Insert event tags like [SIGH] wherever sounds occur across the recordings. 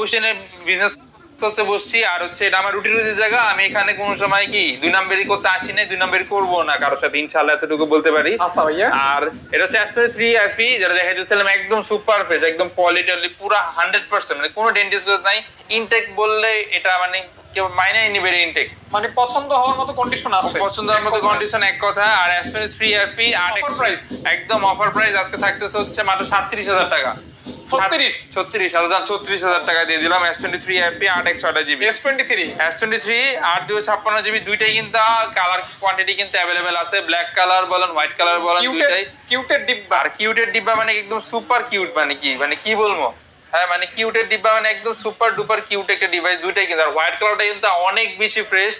কুশনের business করতে বসছি আর হচ্ছে এটা আমার রুটি রুজির জায়গা আমি এখানে কোনো সময় কি দুই নাম্বারই করতে আসি না দুই নাম্বারই করব না কারোর সাথে ইনশাল্লাহ এতটুকু বলতে পারি। আচ্ছা আর এটা হচ্ছে অ্যাস্ট্রো থ্রি আইপি যেটা দেখা যাচ্ছিলাম একদম সুপার ফেস একদম কোয়ালিটি পুরো হান্ড্রেড পার্সেন্ট মানে কোনো ডেন্টিস্ট নাই ইনটেক বললে এটা মানে কেউ মাইনাই নিবে ইনটেক মানে পছন্দ হওয়ার মতো কন্ডিশন আছে। পছন্দের মতো কন্ডিশন এক কথা আর থ্রি আইপি আট Offer price? একদম অফার প্রাইস আজকে থাকতেছে হচ্ছে মাত্র হাজার টাকা। হাজার দিয়ে দিলাম GB S twenty three S twenty three আট দুশো ছাপ্পান্ন জিবি দুইটাই কিন্তু কালার কোয়ান্টিটি কিন্তু আছে। ব্ল্যাক কালার বলেন হোয়াইট কালার বলেন কিউটের দুইটাই। কিউটের ডিব্বা। আর কিউটের ডিব্বা মানে একদম সুপার কিউট মানে কি মানে কি বলব? হ্যাঁ মানে কিউটের ডিব্বা মানে একদম সুপার ডুপার কিউট একটা ডিভাইস দুইটাই কিন্তু, আর হোয়াইট কালারটা কিন্তু অনেক বেশি ফ্রেশ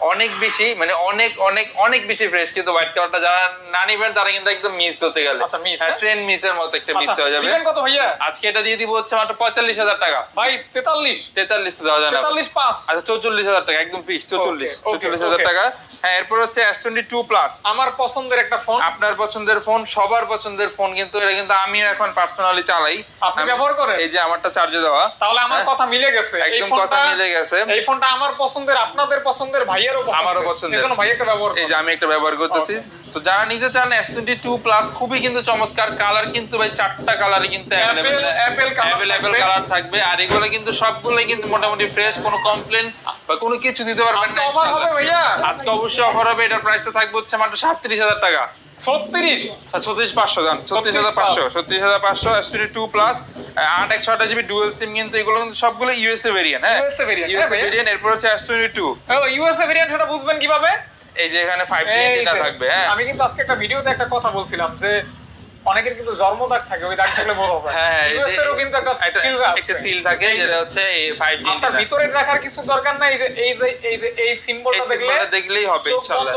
অনেক বেশি মানে অনেক অনেক অনেক বেশি ফ্রেশ কিন্তু হোয়াইট কালারটা যারা না নিবেন তারা কিন্তু একদম মিস হতে গেলে। আচ্ছা, হ্যাঁ? ট্রেন মিসের মতো একটা মিস আচ্ছা হয়ে যাবে। দিবেন কত ভাইয়া? আজকে এটা দিয়ে দিব হচ্ছে মাত্র পঁয়তাল্লিশ হাজার টাকা। ভাই তেতাল্লিশ। তেতাল্লিশ দেওয়া যায় না। তেতাল্লিশ পাঁচ আচ্ছা চৌচল্লিশ হাজার টাকা একদম ফিক্স চৌচল্লিশ Okay, okay, চৌচল্লিশ হাজার okay. টাকা। হ্যাঁ এরপর হচ্ছে এস টোয়েন্টি টু প্লাস আমার পছন্দের একটা ফোন আপনার পছন্দের ফোন সবার পছন্দের ফোন কিন্তু এটা কিন্তু আমিও এখন পার্সোনালি চালাই। আপনি ব্যবহার করেন? এই যে আমারটা চার্জে দেওয়া। তাহলে আমার। কথা মিলে গেছে। একদম কথা মিলে গেছে। এই ফোনটা আমার পছন্দের আপনাদের পছন্দের পছন্দের আমারও পছন্দের। এজন্য ভাইয়াকে ব্যবহার এই যে আমি একটা ব্যবহার করতেছি। তো যারা নিতে চান এস টোয়েন্টি টু প্লাস খুবই কিন্তু চমৎকার কালার কিন্তু ভাই চারটা কালারে কিন্তু Apple- Apple অ্যাভেলেবেল কালার থাকবে। আর এগুলো কিন্তু সবগুলোই কিন্তু মোটামুটি ফ্রেশ কোনো কমপ্লেন বা কোনো কিছু দিতে পারবেন আজকে না হবে ভাইয়া। আজকে অবশ্যই অফার হবে। এটার প্রাইসটা থাকবে হচ্ছে মাত্র সাতত্রিশ হাজার টাকা। ছত্রিশ। ছত্রিশ পাঁচশো দাম ছত্রিশ হাজার পাঁচশো। ছত্রিশ হাজার পাঁচশো এসটি টু প্লাস আট একশো আঠাশ জিবি ডুয়েল সিম কিন্তু এগুলো কিন্তু সবগুলো ইউএসএ ভেরিয়েন্ট হ্যাঁ? USA ভেরিয়েন্ট ইউএসএ ভেরিয়েন্ট এরপর হচ্ছে এস টু ইউএসএ ভেরিয়েন্ট সেটা বুঝবেন কীভাবে? এই যে এখানে ফাইভ থাকবে হ্যাঁ। আমি কিন্তু আজকে একটা ভিডিওতে একটা কথা বলছিলাম যে অনেকের কিন্তু জন্মদাগ থাকে ওই দাগ থাকলে বোঝা যায়। হ্যাঁ এই যে- ইউএস এরও কিন্তু একটা সিল একটা সিল থাকে যেটা হচ্ছে এই আপনার ভিতরে রাখার কিছু দরকার নাই যে এই যে এই যে এই সিম্বলটা দেখলে দেখলেই হবে ইনশাআল্লাহ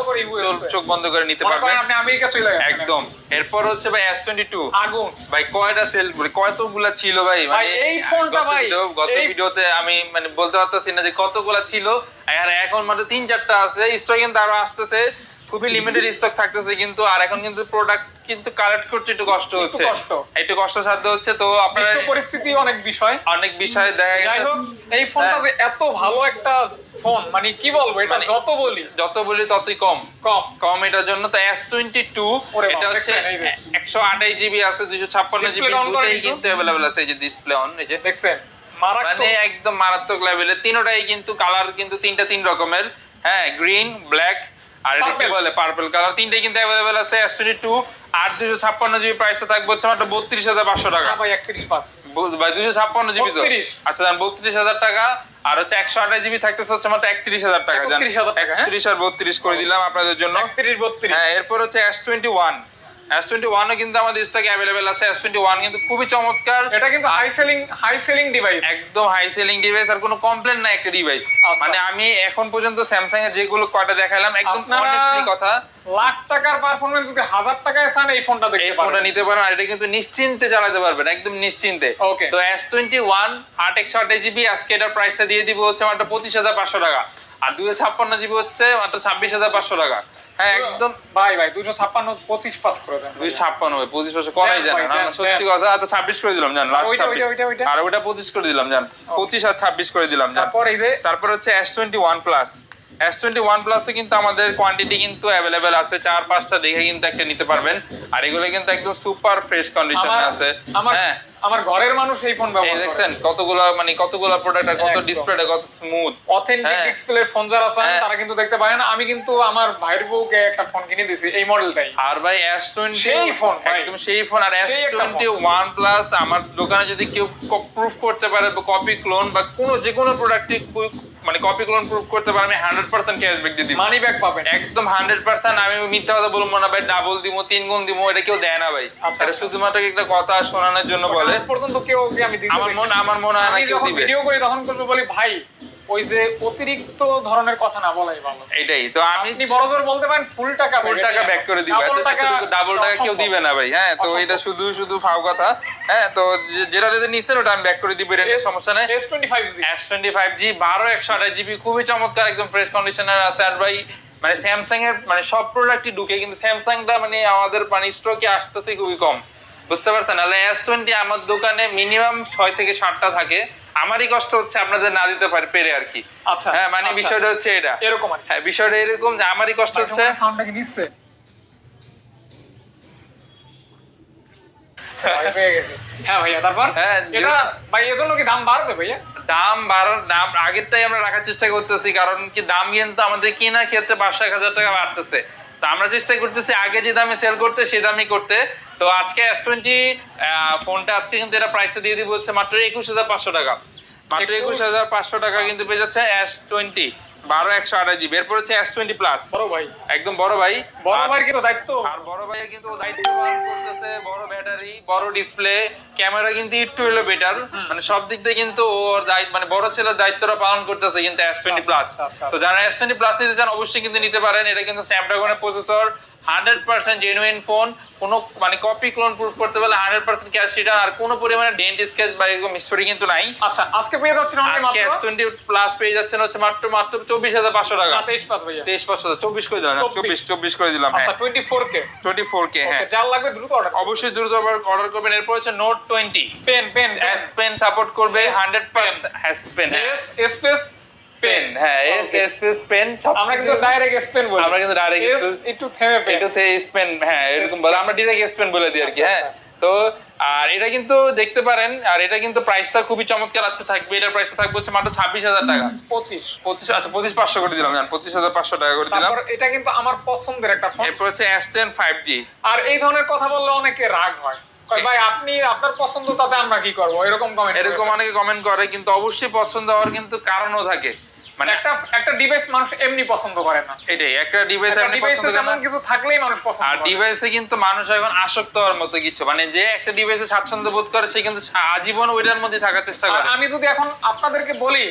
চোখ- বন্ধ করে নিতে মনে পারবেন। আপনি আমেরিকা চলে গেছেন। একদম। এরপর হচ্ছে ভাই এস টোয়েন্টি টু আগুন। ভাই কয়টা সেল করে কতগুলা ছিল ভাই? ভাই, এই ফোনটা ভাই, গত ভিডিওতে আমি মানে বলতে পারতেছি না যে কতগুলা ছিল। আর এখন মাত্র তিন চারটা আছে স্টক কিন্তু আরও আসতেছে। খুবই লিমিটেড স্টক থাকতেছে কিন্তু আর এখন কিন্তু প্রোডাক্ট কিন্তু কালেক্ট করতে একটু কষ্ট হচ্ছে। কষ্ট। একটু কষ্ট সাধ্য হচ্ছে তো আপনারা পরিস্থিতি অনেক বিষয়। অনেক বিষয় দেখা যাই গেছে। হোক এই ফোনটা। যে এত ভালো একটা ফোন মানে কি বলব এটা মানে- যত বলি। যত বলি ততই কম। কম। কম এটার জন্য তো এস টোয়েন্টি টু ওরে বাবা, এটা হচ্ছে দেখছেন, এই যে। একশো আঠাশ জিবি আছে দুইশো ছাপ্পান্ন জিবি দুটাই কিন্তু। অ্যাভেলেবেল আছে এই যে ডিসপ্লে অন এই যে। দেখছেন মানে একদম মারাত্মক লেভেলের তিনটাই কিন্তু কালার কিন্তু তিনটা তিন রকমের। হ্যাঁ গ্রিন ব্ল্যাক আর এটা কি বলে পার্পল কালার তিনটাই কিন্তু অ্যাভেলেবেল আছে এস টোয়েন্টি টু আর দুশো ছাপ্পান্ন জিবি প্রাইসে থাকবে হচ্ছে মাত্র বত্রিশ হাজার পাঁচশো টাকা। ভাই একত্রিশ ভাই দুশো ছাপ্পান্ন জিবি তো। আচ্ছা জান বত্রিশ হাজার টাকা আর হচ্ছে একশো আঠাশ জিবি থাকতেছে হচ্ছে মাত্র একত্রিশ হাজার টাকা 31,000 টাকা, হ্যাঁ? একত্রিশ আর বত্রিশ করে দিলাম আপনাদের জন্য। একত্রিশ বত্রিশ। হ্যাঁ এরপর হচ্ছে S twenty one S twenty ওয়ানও কিন্তু আমাদের স্টকে অ্যাভেলেবেল আছে। এস টোয়েন্টি ওয়ান কিন্তু খুবই চমৎকার। এটা কিন্তু high selling high selling device একদম হাই সেলিং ডিভাইস আর কোনো কমপ্লেন নাই একটা ডিভাইস আচ্ছা। মানে আমি এখন পর্যন্ত স্যামসাং এর যেগুলো কয়টা দেখালাম একদম honestly কথা। লাখ টাকার পারফরমেন্স যদি হাজার টাকায় চান এই ফোনটা দেখতে এই দেখতে ফোনটা নিতে পারেন আর এটা কিন্তু নিশ্চিন্তে চালাতে পারবেন একদম নিশ্চিন্তে। ওকে তো এস টোয়েন্টি ওয়ান আট একশো আট জিবি আজকে এটার প্রাইসটা দিয়ে দিব হচ্ছে মাত্র পঁচিশ হাজার পাঁচশো টাকা। আর দুশো ছাপ্পান্ন জিবি হচ্ছে মাত্র ছাব্বিশ হাজার পাঁচশো টাকা। হ্যাঁ একদম। ভাই ভাই দুশো ছাপ্পান্ন পঁচিশ পাস করে দেন দুই ছাপ্পান্ন হয় পঁচিশ পাশে করাই জানে না। সত্যি কথা আচ্ছা ছাব্বিশ করে দিলাম জান লাস্ট ওইটা, ওইটা, ওইটা, ওইটা। আর ওটা পঁচিশ করে দিলাম জান। পঁচিশ আর ছাব্বিশ করে দিলাম জান। তারপর এই যে তারপর হচ্ছে S twenty one plus S twenty one প্লাসে কিন্তু আমাদের কোয়ান্টিটি কিন্তু অ্যাভেলেবেল আছে। চার পাঁচটা দেখে কিন্তু একটা নিতে পারবেন। আর এগুলো কিন্তু একদম সুপার ফ্রেশ কন্ডিশনে আছে। হ্যাঁ। আমার ঘরের মানুষ এই ফোন ব্যবহার করে। দেখছেন কতগুলো মানে কতগুলো প্রোডাক্ট আর কত। ডিসপ্লেটা কত স্মুথ অথেন্টিক। ডিসপ্লে ফোন যারা চান হ্যাঁ। তারা কিন্তু দেখতে পারেন আমি কিন্তু আমার ভাইয়ের বউকে একটা ফোন কিনে দিছি এই মডেলটাই আর ভাই এস টোয়েন্টি সেই ফোন। একদম সেই ফোন আর এস সেই একটা টোয়েন্টি ওয়ান প্লাস আমার দোকানে যদি কেউ প্রুফ করতে পারে কপি ক্লোন বা কোনো যে কোনো প্রোডাক্টই মানে কপি ক্লোন প্রুফ করতে পারে আমি হান্ড্রেড পার্সেন্ট ক্যাশব্যাক দিয়ে দিব। মানি ব্যাক পাবেন একদম হান্ড্রেড পার্সেন্ট আমি মিথ্যা কথা বলব না ভাই ডাবল দিব তিন গুণ দিব এটা কেউ দেয় না ভাই। আচ্ছা, এটা আচ্ছা। শুধুমাত্র একটা কথা শোনানোর জন্য বলে? পর্যন্ত কেউ আমি আমার। মন আমার মনে হয় না কেউ ভিডিও করি তখন করবে বলি ভাই ওই যে অতিরিক্ত ধরনের কথা না বলাই ভালো। এটাই তো আমি আপনি বড় জোর বলতে পারেন ফুল টাকা ফুল টাকা ব্যাক করে দিবে ডাবল টাকা ডাবল টাকা কেউ দিবে না ভাই হ্যাঁ তো এটা শুধু শুধু ফাও কথা হ্যাঁ তো যেটা যদি নিচ্ছেন ওটা আমি ব্যাক করে দিব এটা সমস্যা নেই। S25Z S twenty five G বারো একশো আঠাশ জিবি খুবই চমৎকার একদম ফ্রেশ কন্ডিশনার আছে। আর ভাই মানে স্যামসাং এর মানে সব প্রোডাক্টই ঢুকে কিন্তু স্যামসাং স্যামসাংটা মানে আমাদের মানে স্টকে আসতেছে খুবই কম। বুঝতে পারছেন? তাহলে এস টোয়েন্টি আমার দোকানে মিনিমাম ছয় থেকে সাতটা থাকে। আমারই কষ্ট হচ্ছে আপনাদের না দিতে পারি পেরে আর কি। আচ্ছা হ্যাঁ মানে আচ্ছা। বিষয়টা হচ্ছে এটা। এরকম হ্যাঁ বিষয়টা এরকম যে আমারই কষ্ট হচ্ছে। সাউন্ডটা কি নিচ্ছে। হ্যাঁ ভাইয়া তারপর? হ্যাঁ, এটা ভাই এজন্য কি দাম বাড়বে ভাইয়া? দাম বাড়ার দাম আগের তাই আমরা রাখার চেষ্টা করতেছি কারণ কি দাম কিন্তু আমাদের কেনার ক্ষেত্রে পাঁচ এক হাজার টাকা বাড়তেছে। তো আমরা চেষ্টা করতেছি আগে যে দামে সেল করতে সে দামই করতে। তো আজকে এস টোয়েন্টি ফোনটা আজকে কিন্তু এটা প্রাইসে দিয়ে দিব হচ্ছে মাত্র একুশ হাজার পাঁচশো টাকা। মাত্র একুশ হাজার পাঁচশো টাকা কিন্তু পেয়ে যাচ্ছে এস টোয়েন্টি বারো একশো আঠাশ জিবি। এরপর হচ্ছে এস টোয়েন্টি প্লাস বড় ভাই। একদম বড় ভাই। বড় ভাইয়ের কিন্তু দায়িত্ব। আর বড় ভাইয়া কিন্তু দায়িত্ব করতেছে বড় ব্যাটারি বড় ডিসপ্লে ক্যামেরা কিন্তু একটু হলো বেটার মানে সব দিক দিয়ে কিন্তু ওর মানে বড় ছেলের দায়িত্বটা পালন করতেছে কিন্তু এস টোয়েন্টি প্লাস তো যারা এস টোয়েন্টি প্লাস নিতে চান অবশ্যই কিন্তু নিতে পারেন। এটা কিন্তু স্ন্যাপড্রাগনের processor hundred percent genuine phone কোনো মানে কপি ক্লোন প্রুফ করতে পারলে হান্ড্রেড পার্সেন্ট ক্যাশ রিটার্ন আর কোনো পরিমাণে ডেন্ট স্কেচ বা এরকম হিস্টোরি কিন্তু নাই। আচ্ছা আজকে পেয়ে যাচ্ছেন এস টোয়েন্টি প্লাস পেয়ে যাচ্ছেন হচ্ছে মাত্র মাত্র চব্বিশ হাজার পাঁচশো টাকা। না, 23 পাঁচ ভাইয়া। তেইশ পাঁচশো চব্বিশ করে দিলাম চব্বিশ। চব্বিশ করে দিলাম হ্যাঁ। আচ্ছা 24 কে টোয়েন্টি ফোর কে হ্যাঁ। যার লাগবে দ্রুত অর্ডার অবশ্যই দ্রুত অর্ডার করবেন। এরপর হচ্ছে note twenty pen pen S pen support করবে hundred percent has pen S pen হ্যাঁ। পেন আমরা কিন্তু ডাইরেক্ট এস পেন বলি। আমরা কিন্তু ডাইরেক্ট একটু থেমে পেন এটাতে স্পেন হ্যাঁ এরকম বলে। আমরা স্পেন বলে দিই আর কি আচ্ছা, হ্যাঁ। তো আর এটা কিন্তু দেখতে পারেন আর এটা কিন্তু প্রাইসটা খুবই চমৎকার আজকে থাকবে। এটার প্রাইসটা থাকবে হচ্ছে মাত্র ছাব্বিশ হাজার টাকা। 25 পঁচিশ। আচ্ছা পঁচিশ পাঁচশো করে দিলাম পঁচিশ হাজার পাঁচশো টাকা করে দিলাম। এটা কিন্তু আমার পছন্দের একটা ফোন এরপর হচ্ছে এস টেন ফাইভ জি আর এই ধরনের কথা বললে অনেকে রাগ হয়। ভাই আপনি আপনার পছন্দ তাতে আমরা কি করব? এরকম কমেন্ট এরকম অনেকে কমেন্ট করে কিন্তু অবশ্যই পছন্দ হওয়ার কিন্তু কারণও থাকে। মানে একটা একটা ডিভাইস মানুষ এমনি পছন্দ করে না। এটাই একটা ডিভাইস ডিভাইসে পছন্দ তেমন না। কিছু থাকলেই মানুষ পছন্দ আর ডিভাইসে কিন্তু মানুষ এখন আসক্ত হওয়ার মতো কিছু। মানে যে একটা ডিভাইসে স্বাচ্ছন্দ্য বোধ করে সে কিন্তু আজীবন ওইটার মধ্যে থাকার চেষ্টা করে। আমি যদি এখন আপনাদেরকে বলি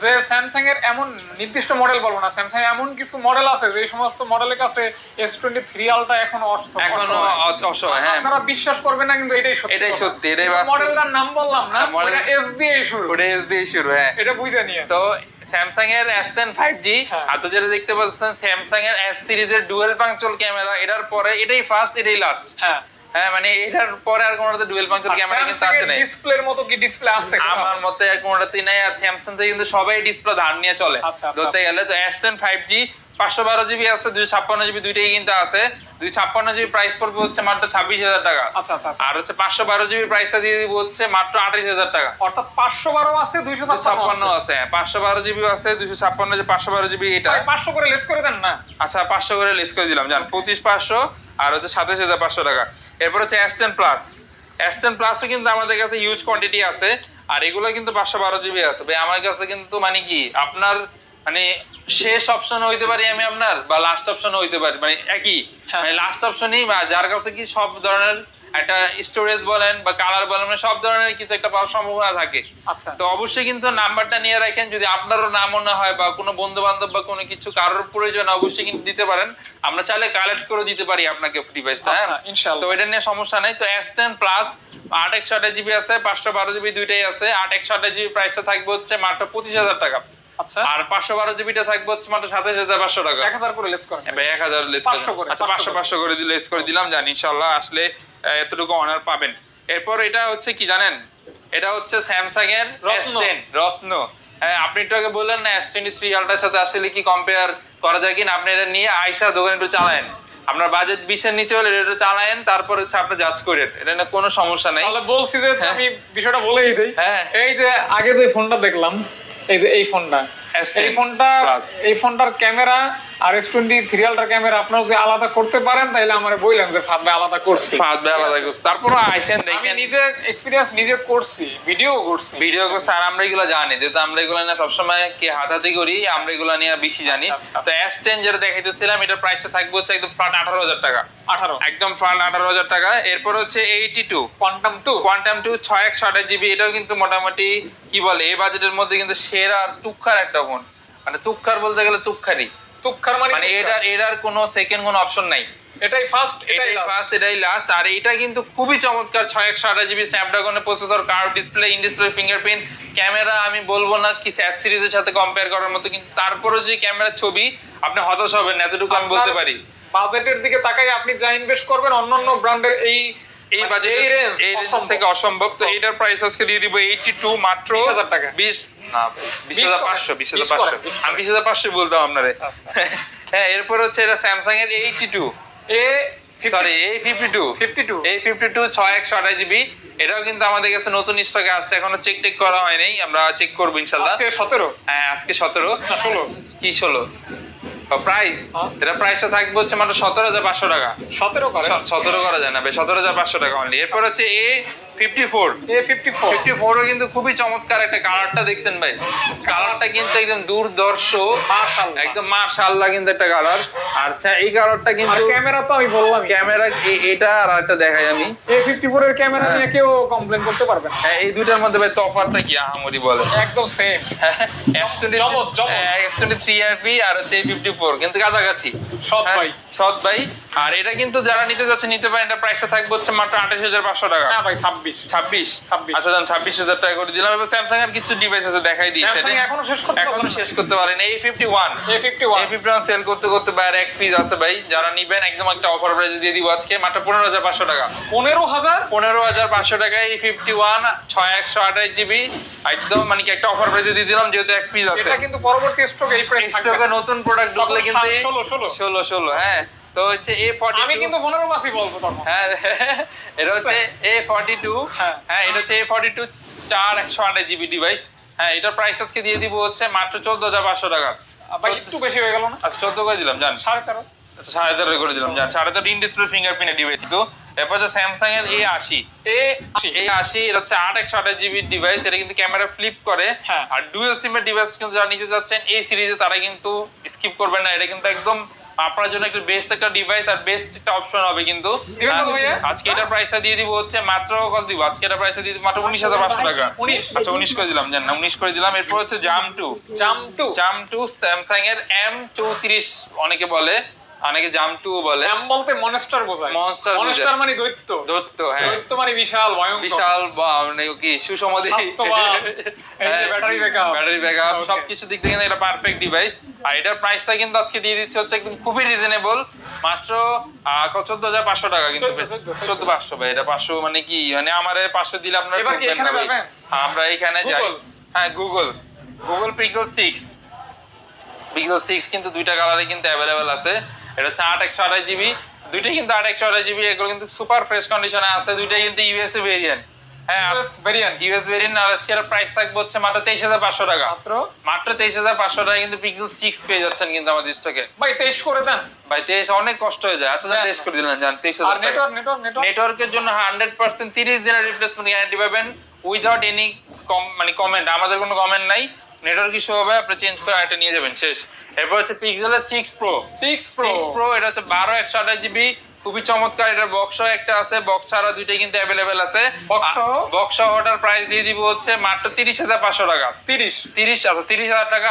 যে স্যামসাং এর এমন নির্দিষ্ট মডেল বলব না। স্যামসাং এমন কিছু মডেল আছে যে সমস্ত মডেলের কাছে এস টোয়েন্টি থ্রি আলটা এখনও এখনও অসহায়। হ্যাঁ। আপনারা বিশ্বাস করবেন না কিন্তু এটাই সত্যি এটাই সত্যি এটাই মডেলটার নাম বললাম না হ্যাঁ, model- এস দিয়ে শুরু। ওটা এস দিয়ে শুরু হ্যাঁ। এটা বুঝে নিয়ে। তো স্যামসাং এর S10 5G হ্যাঁ। আপনি যেটা দেখতে পাচ্ছেন স্যামসাং এর S সিরিজের ডুয়াল পাঞ্চল ক্যামেরা এটার পরে এটাই ফার্স্ট এটাই লাস্ট হ্যাঁ। হ্যাঁ মানে এটার পরে আর কোনটাতে ডুয়েল পাঞ্চল ক্যামেরা কিন্তু আসে নাই। ডিসপ্লের মতো কি ডিসপ্লে আছে আমার মতে আর কোনোটাতেই নাই আর স্যামসাং থেকে কিন্তু সবাই ডিসপ্লে ধার নিয়ে চলে। আচ্ছা, আচ্ছা। ধরতে গেলে তো এস টেন ফাইভ জি পাঁচশো বারো জিবি আছে দুই ছাপ্পান্ন জিবি দুইটাই কিন্তু আছে। দুই ছাপ্পান্ন জিবি প্রাইস পড়বে হচ্ছে মাত্র ছাব্বিশ হাজার টাকা। আচ্ছা আচ্ছা আচ্ছা। আর হচ্ছে পাঁচশো বারো জিবি প্রাইসটা দিয়ে দিব হচ্ছে মাত্র আঠাশ হাজার টাকা। অর্থাৎ পাঁচশো বারো আছে দুইশো ছাপ্পান্ন আছে। আছে পাঁচশো বারো জিবি আছে দুইশো ছাপ্পান্ন পাঁচশো বারো জিবি এটা। পাঁচশো করে লেস করে দেন না। আচ্ছা পাঁচশো করে লিস্ট করে দিলাম জান পঁচিশ পাঁচশো আর হচ্ছে সাতাশ হাজার পাঁচশো টাকা। এরপর হচ্ছে S ten plus S ten প্লাসও কিন্তু আমাদের কাছে হিউজ কোয়ান্টিটি আছে আর এগুলো কিন্তু পাঁচশো বারো জিবি আছে। ভাই আমার কাছে কিন্তু মানে কি আপনার মানে শেষ অপশন হইতে পারি আমি আপনার বা লাস্ট অপশন হইতে পারি মানে একই। হ্যাঁ। মানে লাস্ট অপশনই বা যার কাছে কি সব ধরনের একটা স্টোরেজ বলেন বা কালার বলেন মানে সব ধরনের কিছু একটা পাওয়ার সম্ভাবনা থাকে। আচ্ছা। তো অবশ্যই কিন্তু নাম্বারটা নিয়ে রাখেন যদি আপনারও নাম মনে হয় বা কোনো বন্ধু বান্ধব বা কোনো কিছু কারোর প্রয়োজন অবশ্যই কিন্তু দিতে পারেন। আমরা চাইলে কালেক্ট করে দিতে পারি আপনাকে ডিভাইসটা আচ্ছা হ্যাঁ তো ইনশাআল্লাহ এটা নিয়ে সমস্যা নাই। তো এস টেন প্লাস আট একশো জিবি আছে পাঁচশো বারো জিবি দুইটাই আছে। আট একশো জিবি প্রাইসটা থাকবে হচ্ছে মাত্র পঁচিশ হাজার টাকা। আচ্ছা আর পাঁচশো বারো জিবিটা থাকবে হচ্ছে মাত্র সাতাশ হাজার পাঁচশো টাকা। এক হাজার করে লেস করেন। এক হাজার লেস করে, আচ্ছা পাঁচশো পাঁচশো করে লেস করে দিলাম জানি। ইনশাল্লাহ আসলে এতটুকু অনার পাবেন। এরপর এটা হচ্ছে কি জানেন? এটা হচ্ছে স্যামসাং এর রত্ন। রত্ন। হ্যাঁ আপনি একটু আগে বললেন না এস টোয়েন্টি থ্রি আলটার সাথে আসলে কি কম্পেয়ার করা যায় কিনা? আপনি এটা নিয়ে আইসা দোকানে একটু চালায়েন। আপনার বাজেট বিশের নিচে হলে এটা চালায়েন তারপর হচ্ছে আপনি জাজ করেন। এটা নিয়ে কোনো সমস্যা নাই। তাহলে বলছি যে হ্যাঁ। আমি বিষয়টা বলেই দেই। হ্যাঁ। এই যে আগে যে ফোনটা দেখলাম এই যে এই ফোনটা। S10 এই ফোনটা এই ফোনটার ক্যামেরা আর S twenty three ultra camera আপনারা যদি আলাদা করতে পারেন তাহলে আমার বললেন যে ফাঁদ ভাই আলাদা করছি। ফাঁদ ভাই আলাদা করছে। তারপরও আইসেন আমি নিজে এক্সপিরিয়েন্স নিজে করছি ভিডিও করছি। ভিডিও করছে আর আমরা এগুলো জানি। যেহেতু আমরা এগুলো নিয়ে সবসময় কি হাতাহাতি করি আমরা এগুলো নিয়ে বেশি জানি। আচ্ছা, আচ্ছা। তো এস টেন যেটা দেখাইতেছিলাম এটার প্রাইসটা থাকবে হচ্ছে একদম আঠারো হাজার টাকা। আঠারো। একদম ফ্লাট আঠারো হাজার টাকা। এরপর হচ্ছে eighty two quantum two quantum two ছয় একশো আঠাশ জিবি এটাও কিন্তু মোটামুটি কি বলে এই বাজেটের মধ্যে কিন্তু সেরা তুক্ষার একটা ফোন মানে তুক্ষার বলতে গেলে তুক্ষারই তুক্ষার মানে মানে এটার এটার কোনো সেকেন্ড কোনো অপশন নাই। এটাই ফার্স্ট এটাই এটাই ফার্স্ট এটাই লাস্ট আর এটা কিন্তু খুবই চমৎকার ছয় একশো আঠাশ GB স্ন্যাপড্রাগনের processor curve display in display fingerprint camera আমি বলব না কি স্যাস সিরিজের সাথে কম্পেয়ার করার মতো কিন্তু তারপরে যে ক্যামেরার ছবি আপনি হতাশ হবেন এতটুকু আমি বলতে পারি। বাজেটের দিকে তাকাই আপনি যা ইনভেস্ট করবেন অন্যান্য ব্র্যান্ডের এই এই মানে বাজেট এই রেঞ্জ। থেকে অসম্ভব। তো এটার প্রাইস আজকে দিয়ে দিব 82 মাত্র 20,000 টাকা। 20 না 20500 20 20500 20 আমি 20500 বলতাম আপনারে। আচ্ছা, আচ্ছা। [LAUGHS] হ্যাঁ এরপর হচ্ছে এটা স্যামসাং এর 82 এ সরি এই 52 52 এই 52 6128 জিবি এটাও কিন্তু আমাদের কাছে নতুন স্টকে আসছে। এখনও চেক টেক করা হয়নি আমরা চেক করব ইনশাআল্লাহ আজকে 17 হ্যাঁ আজকে 17 না 16 কি 16 প্রাইস হ্যাঁ। এটা প্রাইসটা থাকবে হচ্ছে মাত্র 17500 টাকা। 17 করে? সতেরো করা যায় না সতেরো হাজার পাঁচশো টাকা অনলি এরপর হচ্ছে A fifty four A 54 fifty ফোরও কিন্তু খুবই চমৎকার একটা কালারটা দেখছেন ভাই। কালারটা কিন্তু একদম দুর্দর্শ। একদম মার্শাল্লাহ কিন্তু একটা কালার আর হ্যাঁ, এই কালারটা কিন্তু ক্যামেরা তো আমি বললাম ক্যামেরা এটা আর একটা দেখাই আমি। এ 54 এর ক্যামেরা হ্যাঁ। নিয়ে কেউ কমপ্লেন করতে পারবে না। হ্যাঁ, এই দুইটার মধ্যে ভাই তফাৎটা কি আহামরি বলে একদম সেম [LAUGHS] জবস, জবস। থ্রি আরপি আর হচ্ছে ফিফটি ফোর কিন্তু কাছাকাছি। সৎ হ্যাঁ, ভাই। সৎ ভাই। আর এটা কিন্তু যারা নিতে যাচ্ছে নিতে পারেন এটা প্রাইসটা থাকবে হচ্ছে মাত্র আঠাশ হাজার পাঁচশো টাকা। না ভাই 26 ছাব্বিশ। 26 আচ্ছা ছাব্বিশ হাজার টাকা করে দিলাম। এবার স্যামসাং এর কিছু ডিভাইস আছে দেখাই দিই। এখনও শেষ করতে এখনও শেষ করতে পারেন। এই ফিফটি ওয়ান এ 51 এই ফিফটি ওয়ান সেল করতে করতে বাইরে এক পিস আছে ভাই। যারা নিবেন একদম একটা অফার প্রাইসে দিয়ে দিব আজকে। মাত্র পনেরো হাজার পাঁচশো টাকা। 15000 পনেরো হাজার পাঁচশো টাকায় এই ফিফটি ওয়ান ছয় একশো আঠাশ জিবি একদম মানে কি একটা অফার প্রাইসে দিয়ে দিলাম যেহেতু এক পিস আছে। এটা কিন্তু পরবর্তী স্টকে এই প্রাইস স্টকে নতুন প্রোডাক্ট ঢুকলে কিন্তু 16 16 ষোলো ষোলো হ্যাঁ। তো হচ্ছে এ ফর্টি আমি কিন্তু 15 মাসই বলব তখন। হ্যাঁ এটা হচ্ছে এ ফর্টি টু হ্যাঁ। এটা হচ্ছে এ ফর্টি টু চার একশো আঠাশ জিবি ডিভাইস হ্যাঁ এটার প্রাইস আজকে দিয়ে দিব হচ্ছে মাত্র চোদ্দ হাজার পাঁচশো টাকা। একটু বেশি হয়ে গেল না? আচ্ছা চোদ্দ করে দিলাম জান। সাড়ে তেরো। আচ্ছা, সাড়ে তেরো করে দিলাম জান। সাড়ে তেরো ইন ডিসপ্লে ফিঙ্গারপ্রিন্টের ডিভাইস কিন্তু। এরপর হচ্ছে স্যামসাং এর এ আশি। এ আশি। এটা হচ্ছে আট একশো আঠাশ জিবি ডিভাইস এটা কিন্তু ক্যামেরা ফ্লিপ করে। হ্যাঁ। আর ডুয়েল সিমের ডিভাইস কিন্তু যারা নিতে যাচ্ছেন এই সিরিজে তারা কিন্তু স্কিপ করবেন না। এটা কিন্তু একদম আপনার জন্য একটু বেস্ট একটা ডিভাইস আর বেস্ট একটা অপশন হবে কিন্তু? আজকে এটা প্রাইসটা দিয়ে দিব হচ্ছে মাত্র কত দিব? আজকে এটা প্রাইসটা দিয়ে দিব মাত্র উনিশ হাজার পাঁচশো টাকা। 19 আচ্ছা উনিশ করে দিলাম জান না উনিশ করে দিলাম। এরপর হচ্ছে জাম টু জাম টু জাম টু স্যামসাং এর এম চৌত্রিশ অনেকে বলে। অনেকে জাম টু বলে। জাম বলতে মনস্টার বোঝায়। Monster মনস্টার মানে দৈত্য। দৈত্য হ্যাঁ। দৈত্য মানে বিশাল ভয়ঙ্কর। বিশাল বা- মানে কি সুসমাধি। বাস্তবায়ন। এই যে battery backup। ব্যাটারি ব্যাকআপ সবকিছু দিক থেকে এটা পারফেক্ট ডিভাইস আর এটার প্রাইসটা কিন্তু আজকে দিয়ে দিচ্ছে হচ্ছে একদম খুবই রিজনেবল মাত্র চোদ্দ হাজার পাঁচশো টাকা কিন্তু 14, 14, চোদ্দ পাঁচশো ভাই এটা পাঁচশো মানে কি মানে আমার পাঁচশো দিলে আপনারা? হ্যাঁ, আমরা এখানে যাই। হ্যাঁ Google Google Pixel six Pixel six কিন্তু দুইটা কালারে কিন্তু অ্যাভেলেবেল আছে। এটা হচ্ছে আট একশো আঠাশ জিবি। দুইটাই কিন্তু আট একশো আঠাশ জিবি এগুলো কিন্তু সুপার ফ্রেশ কন্ডিশনে আছে দুইটাই কিন্তু ইউএসএ ভেরিয়েন্ট হ্যাঁ ভেরিয়েন্ট ইউএস ভেরিয়েন্ট আর আজকের প্রাইস থাকবে হচ্ছে মাত্র তেইশ হাজার পাঁচশো টাকা। মাত্র? মাত্র তেইশ হাজার পাঁচশো টাকা কিন্তু পিক্সেল সিক্স পেয়ে যাচ্ছেন কিন্তু আমাদের স্টকে ভাই তেইশ করে দেন। ভাই তেইশ অনেক কষ্ট হয়ে যায়। আচ্ছা হ্যাঁ, তেইশ করে দিলেন জান তেইশ হাজার নেটওয়ার্ক নেটওয়ার্ক নেটওয়ার্ক নেটওয়ার্কের জন্য হান্ড্রেড পার্সেন্ট তিরিশ দিনের রিপ্লেসমেন্ট গ্যারান্টি পাবেন। উইদাউট এনি কম মানে কমেন্ট আমাদের কোনো কমেন্ট নাই। নেটওয়ার্ক ইস্যু হবে আপনি চেঞ্জ করে আরেকটা নিয়ে যাবেন শেষ। এরপর হচ্ছে Pixel six pro six pro pro এটা হচ্ছে বারো একশো আঠাশ জিবি খুবই চমৎকার এটার বক্স একটা আছে বক্স ছাড়া দুইটাই কিন্তু অ্যাভেলেবেল আছে। বক্স বক্স অর্ডার প্রাইস দিয়ে দিব হচ্ছে মাত্র তিরিশ হাজার পাঁচশো টাকা। তিরিশ। তিরিশ আচ্ছা তিরিশ হাজার টাকা